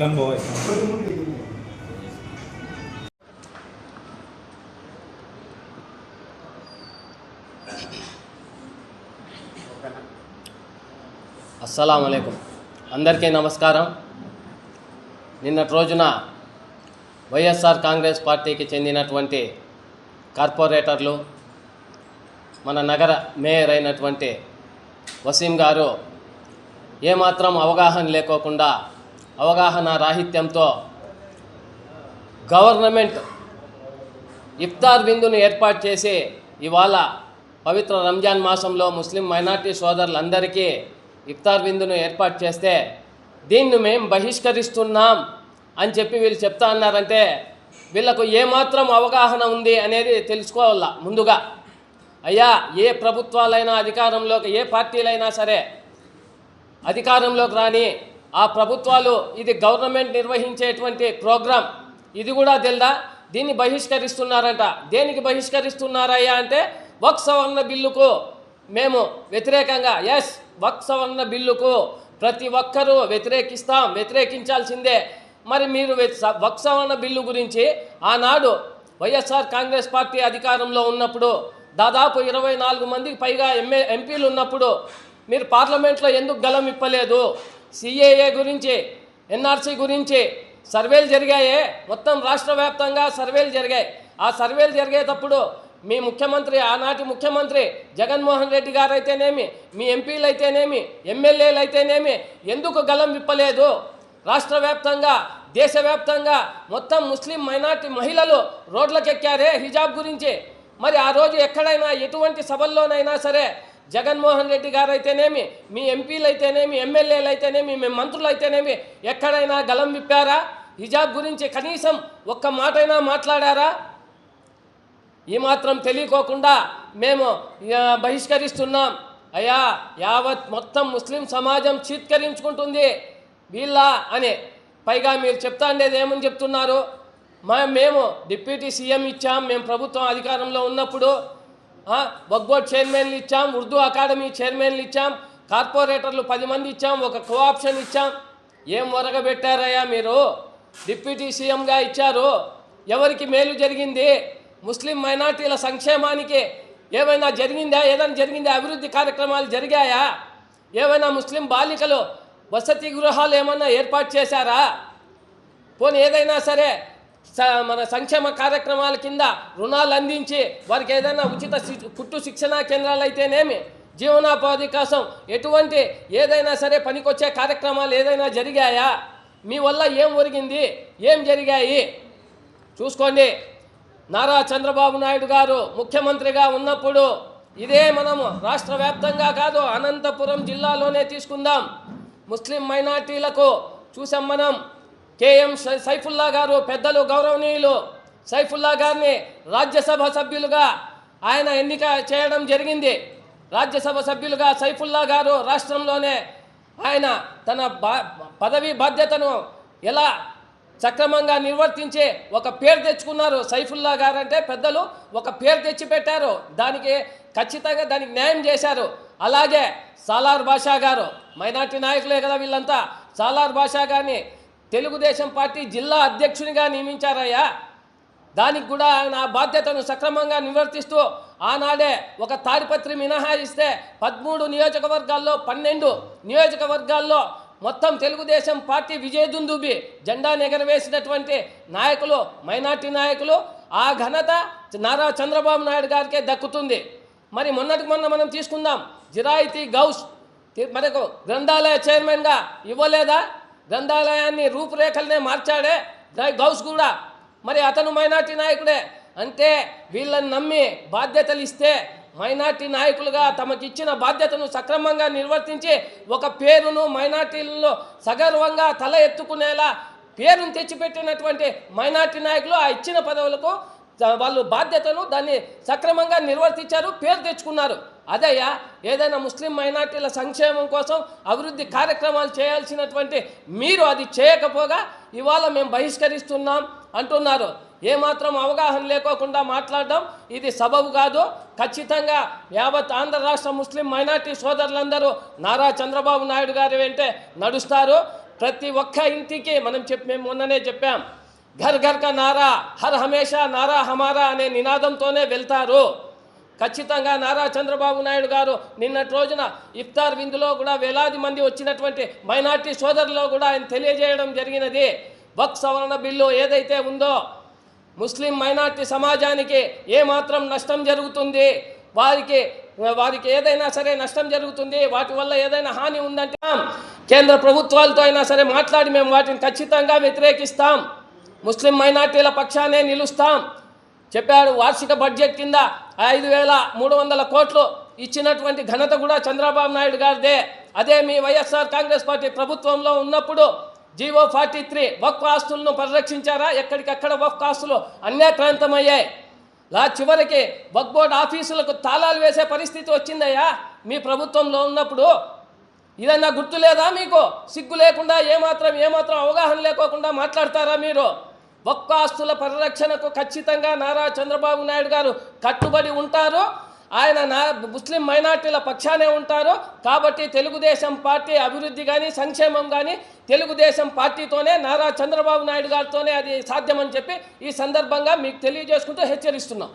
ఇట్లా పోయి అస్సలం అయికం అందరికీ నమస్కారం. నిన్నటి రోజున వైఎస్ఆర్ కాంగ్రెస్ పార్టీకి చెందినటువంటి కార్పొరేటర్లు మన నగర మేయర్ అయినటువంటి వసీం గారు ఏమాత్రం అవగాహన లేకోకుండా అవగాహన రాహిత్యంతో గవర్నమెంట్ ఇఫ్తార్ విందును ఏర్పాటు చేసి ఇవాళ పవిత్ర రంజాన్ మాసంలో ముస్లిం మైనార్టీ సోదరులందరికీ ఇఫ్తార్ విందును ఏర్పాటు చేస్తే దీన్ని మేము బహిష్కరిస్తున్నాం అని చెప్పి వీళ్ళు చెప్తా అన్నారంటే వీళ్ళకు ఏమాత్రం అవగాహన ఉంది అనేది తెలుసుకోవాల ముందుగా. అయ్యా ఏ ప్రభుత్వాలైనా అధికారంలోకి ఏ పార్టీలైనా సరే అధికారంలోకి రాని ఆ ప్రభుత్వాలు ఇది గవర్నమెంట్ నిర్వహించేటువంటి ప్రోగ్రాం. ఇది కూడా తెలుదా? దీన్ని బహిష్కరిస్తున్నారంట. దేనికి బహిష్కరిస్తున్నారయ్యా అంటే వక్ సవర్ణ బిల్లుకు మేము వ్యతిరేకంగా ఎస్ వక్ సవరణ బిల్లుకు ప్రతి ఒక్కరూ వ్యతిరేకిస్తాం వ్యతిరేకించాల్సిందే. మరి మీరు వక్ సవర్ణ బిల్లు గురించి ఆనాడు వైఎస్ఆర్ కాంగ్రెస్ పార్టీ అధికారంలో ఉన్నప్పుడు దాదాపు ఇరవై నాలుగు మందికి పైగా ఎంఏ ఎంపీలు ఉన్నప్పుడు మీరు పార్లమెంట్లో ఎందుకు గలం ఇప్పలేదు సిఏఏ గురించి ఎన్ఆర్సీ గురించి సర్వేలు జరిగాయే. మొత్తం రాష్ట్ర వ్యాప్తంగా సర్వేలు జరిగాయి. ఆ సర్వేలు జరిగేటప్పుడు మీ ముఖ్యమంత్రి ఆనాటి ముఖ్యమంత్రి జగన్మోహన్ రెడ్డి గారు అయితేనేమి మీ ఎంపీలు అయితేనేమి ఎమ్మెల్యేలు అయితేనేమి ఎందుకు గలం విప్పలేదు? రాష్ట్ర వ్యాప్తంగా దేశవ్యాప్తంగా మొత్తం ముస్లిం మైనార్టీ మహిళలు రోడ్లకెక్కారే హిజాబ్ గురించి. మరి ఆ రోజు ఎక్కడైనా ఎటువంటి సభల్లోనైనా సరే జగన్మోహన్ రెడ్డి గారు అయితేనేమి మీ ఎంపీలు అయితేనేమి ఎమ్మెల్యేలు అయితేనేమి మీ మంత్రులు అయితేనేమి ఎక్కడైనా గలం విప్పారా? హిజాబ్ గురించి కనీసం ఒక్క మాటైనా మాట్లాడారా? ఈ మాత్రం తెలియకోకుండా మేము బహిష్కరిస్తున్నాం. అయ్యా యావత్ మొత్తం ముస్లిం సమాజం చీత్కరించుకుంటుంది. వీళ్ళ అని పైగా మీరు చెప్తా ఉండేది ఏమని చెప్తున్నారు? మా మేము డిప్యూటీ సీఎం ఇచ్చాం మేము ప్రభుత్వం అధికారంలో ఉన్నప్పుడు వక్బోర్డ్ చైర్మన్లు ఇచ్చాం ఉర్దూ అకాడమీ చైర్మన్లు ఇచ్చాం కార్పొరేటర్లు పది మంది ఇచ్చాం ఒక కోఆప్షన్ ఇచ్చాం. ఏం ఒరగబెట్టారయ్యా మీరు? డిప్యూటీ సీఎంగా ఇచ్చారు. ఎవరికి మేలు జరిగింది? ముస్లిం మైనార్టీల సంక్షేమానికి ఏమైనా జరిగిందా? ఏదైనా జరిగిందా? అభివృద్ధి కార్యక్రమాలు జరిగాయా? ఏమైనా ముస్లిం బాలికలు వసతి గృహాలు ఏమైనా ఏర్పాటు చేశారా? పోనీ ఏదైనా సరే మన సంక్షేమ కార్యక్రమాల కింద రుణాలు అందించి వారికి ఏదైనా ఉచిత శి- కుట్టు శిక్షణా కేంద్రాలు అయితేనేమి జీవనోపాధి కోసం ఎటువంటి ఏదైనా సరే పనికొచ్చే కార్యక్రమాలు ఏదైనా జరిగాయా? మీ వల్ల ఏం ఒరిగింది? ఏం జరిగాయి? చూసుకోండి. నారా చంద్రబాబు నాయుడు గారు ముఖ్యమంత్రిగా ఉన్నప్పుడు ఇదే మనము రాష్ట్ర వ్యాప్తంగా కాదు అనంతపురం జిల్లాలోనే తీసుకుందాం. ముస్లిం మైనార్టీలకు చూసాం మనం. కేఎం సై- సైఫుల్లా గారు పెద్దలు గౌరవనీయులు. సైఫుల్లా గారిని రాజ్యసభ సభ్యులుగా ఆయన ఎన్నిక చేయడం జరిగింది. రాజ్యసభ సభ్యులుగా సైఫుల్లా గారు రాష్ట్రంలోనే ఆయన తన బా పదవి బాధ్యతను ఎలా సక్రమంగా నిర్వర్తించి ఒక పేరు తెచ్చుకున్నారు సైఫుల్లా గారు అంటే పెద్దలు ఒక పేరు తెచ్చి పెట్టారు దానికి ఖచ్చితంగా దానికి న్యాయం చేశారు. అలాగే సాలార్ బాషా గారు మైనార్టీ నాయకులే కదా వీళ్ళంతా. సాలార్ బాషా గారిని తెలుగుదేశం పార్టీ జిల్లా అధ్యక్షునిగా నియమించారయ్యా. దానికి కూడా ఆయన ఆ బాధ్యతను సక్రమంగా నివర్తిస్తూ ఆనాడే ఒక తాడిపత్రి మినహాయిస్తే పదమూడు నియోజకవర్గాల్లో పన్నెండు నియోజకవర్గాల్లో మొత్తం తెలుగుదేశం పార్టీ విజయదుందుబి జెండా ఎగరవేసినటువంటి నాయకులు మైనార్టీ నాయకులు ఆ ఘనత నారా చంద్రబాబు నాయుడు గారికే దక్కుతుంది. మరి మొన్నటికి మొన్న మనం తీసుకుందాం. జిరాయితీ గౌస్ మనకు గ్రంథాలయ చైర్మన్గా ఇవ్వలేదా? గ్రంథాలయాన్ని రూపురేఖలనే మార్చాడే గౌస్ కూడా. మరి అతను మైనార్టీ నాయకుడే. అంటే వీళ్ళని నమ్మి బాధ్యతలు ఇస్తే మైనార్టీ నాయకులుగా తమకిచ్చిన బాధ్యతను సక్రమంగా నిర్వర్తించి ఒక పేరును మైనార్టీలలో సగర్వంగా తల ఎత్తుకునేలా పేరును తెచ్చిపెట్టినటువంటి మైనార్టీ నాయకులు ఆ ఇచ్చిన పదవులకు వాళ్ళు బాధ్యతను దాన్ని సక్రమంగా నిర్వర్తించారు పేరు తెచ్చుకున్నారు. అదయ్యా ఏదైనా ముస్లిం మైనార్టీల సంక్షేమం కోసం అభివృద్ధి కార్యక్రమాలు చేయాల్సినటువంటి మీరు అది చేయకపోగా ఇవాళ మేము బహిష్కరిస్తున్నాం అంటున్నారు. ఏమాత్రం అవగాహన లేకోకుండా మాట్లాడడం ఇది సబబు కాదు. ఖచ్చితంగా యావత్ ఆంధ్ర రాష్ట్ర ముస్లిం మైనార్టీ సోదరులందరూ నారా చంద్రబాబు నాయుడు గారి వెంటే నడుస్తారు. ప్రతి ఒక్క ఇంటికి మనం చెప్పి మేము మొన్ననే చెప్పాం ఘర్ ఘర్ కా నారా హర్ హమేషా నారా హమారా అనే నినాదంతోనే వెళ్తారు. ఖచ్చితంగా నారా చంద్రబాబు నాయుడు గారు నిన్నటి రోజున ఇఫ్తార్ విందులో కూడా వేలాది మంది వచ్చినటువంటి మైనార్టీ సోదరులో కూడా ఆయన తెలియజేయడం జరిగినది. వక్ సవరణ బిల్లు ఏదైతే ఉందో ముస్లిం మైనార్టీ సమాజానికి ఏమాత్రం నష్టం జరుగుతుంది వారికి వారికి ఏదైనా సరే నష్టం జరుగుతుంది వాటి వల్ల ఏదైనా హాని ఉందంటే కేంద్ర ప్రభుత్వాలతో అయినా సరే మాట్లాడి మేము వాటిని ఖచ్చితంగా వ్యతిరేకిస్తాం. ముస్లిం మైనార్టీల పక్షానే నిలుస్తాం. చెప్పాడు వార్షిక బడ్జెట్ కింద ఐదు వేల మూడు వందల కోట్లు ఇచ్చినటువంటి ఘనత కూడా చంద్రబాబు నాయుడు గారిదే. అదే మీ వైఎస్ఆర్ కాంగ్రెస్ పార్టీ ప్రభుత్వంలో ఉన్నప్పుడు జీవో ఫార్టీ త్రీ వక్ఫ్ ఆస్తులను పరిరక్షించారా? ఎక్కడికక్కడ వక్ఫ్ ఆస్తులు అన్యాక్రాంతమయ్యాయి లా చివరికి వక్ బోర్డ్ ఆఫీసులకు తాళాలు వేసే పరిస్థితి వచ్చిందయ్యా మీ ప్రభుత్వంలో ఉన్నప్పుడు. ఇదన్నా గుర్తు లేదా మీకు? సిగ్గు లేకుండా ఏమాత్రం ఏమాత్రం అవగాహన లేకోకుండా మాట్లాడతారా మీరు? ఒక్క ఆస్తుల పరిరక్షణకు ఖచ్చితంగా నారా చంద్రబాబు నాయుడు గారు కట్టుబడి ఉంటారు. ఆయన నా ముస్లిం మైనార్టీల పక్షానే ఉంటారు. కాబట్టి తెలుగుదేశం పార్టీ అభివృద్ధి కానీ సంక్షేమం కానీ తెలుగుదేశం పార్టీతోనే నారా చంద్రబాబు నాయుడు గారితోనే అది సాధ్యమని చెప్పి ఈ సందర్భంగా మీకు తెలియజేసుకుంటూ హెచ్చరిస్తున్నాం.